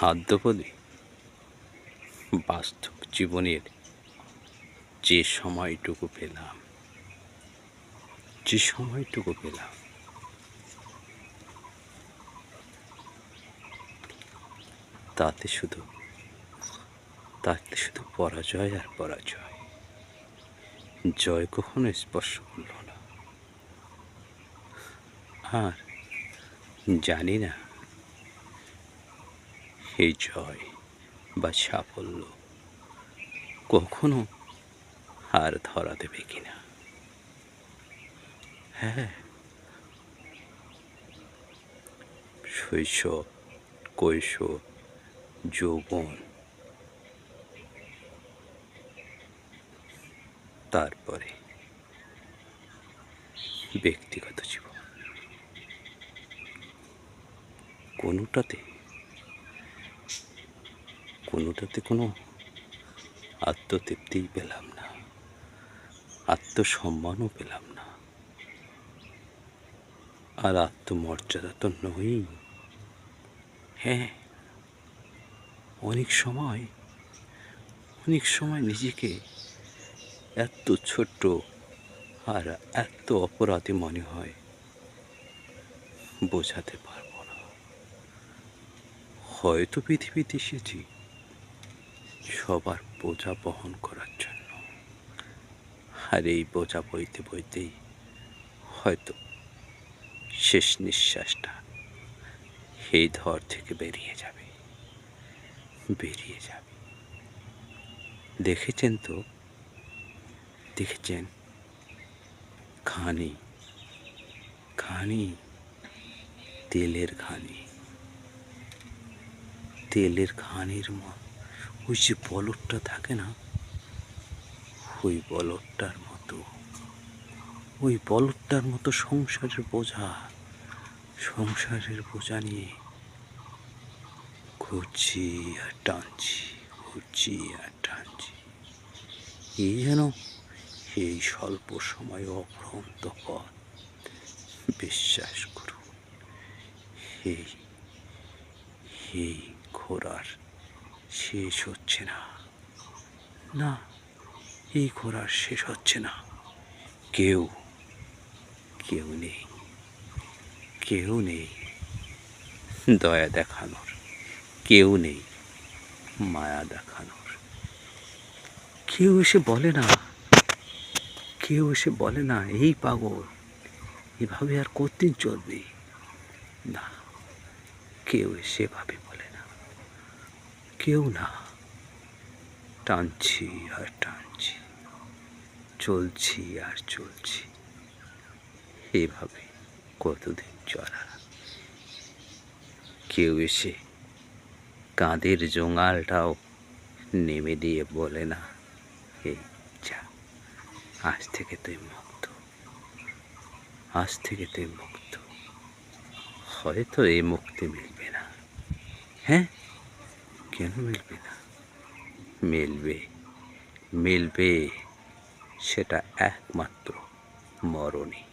খাদ্যবলি বাস্তব জীবনের যে সময়টুকু পেলাম, যে সময়টুকু পেলাম, তাতে শুধু তাতে শুধু পরাজয় আর পরাজয়। জয় কখনো স্পর্শ করল না। আর জানি না এই জয় বা সাফল্য কখনো আর ধরা দেবে কিনা? হ্যাঁ। শৈশব, কৈশোর, যৌবন, তারপরে ব্যক্তিগত জীবন। কোনোটাতে কোনোটাতে কোনো আত্মতৃপ্তিই পেলাম না, আত্মসম্মানও পেলাম না। আর আত্মমর্যাদা তো নই হ্যাঁ অনেক সময় অনেক সময় নিজেকে এত ছোট্ট আর এত অপরাধী মনে হয়, বোঝাতে পারব না। হয়তো পৃথিবীতে এসেছি। সবার বোঝা বহন করার জন্য। আর এই বোঝা বইতে বইতেই হয়তো শেষ নিঃশ্বাসটা এই ধর থেকে বেরিয়ে যাবে। বেরিয়ে যাবে। দেখেছেন তো? দেখেছেন? ঘানি ঘানি, তেলের ঘানি। তেলের ঘানির মা ওই যে বলরটা থাকে না, ওই বলরটার মতো, ওই বলরটার মতো সংসারের বোঝা সংসারের বোঝা নিয়ে ঘুরছি আর টানছি, ঘুরছি আর টানছি। এই যেন এই স্বল্প সময় অফ্রান্ত পথ, বিশ্বাস করুন এই ঘোরার শেষ হচ্ছে না। না, এই ঘোরার শেষ হচ্ছে না। কেউ কেউ নেই। কেউ নেই। দয়া দেখানোর। কেউ নেই। মায়া দেখানোর। কেউ এসে বলে না। কেউ এসে বলে না, এই পাগল, এভাবে আর কতদিন চলবে? না, কেউ সেভাবে কেউ না। টানছি আর টানছি। চলছি আর চলছি। এভাবে কতদিন চলা? কেউ এসে কাঁধের জোঙালটাও নেমে দিয়ে বলে না এই যা, আজ থেকে তুই মুক্ত। আজ থেকে তুই মুক্ত। হয়তো এই মুক্তি মিলবে না। হ্যাঁ? কেন মিলবে না? মিলবে। মিলবে সেটা একমাত্র মরণে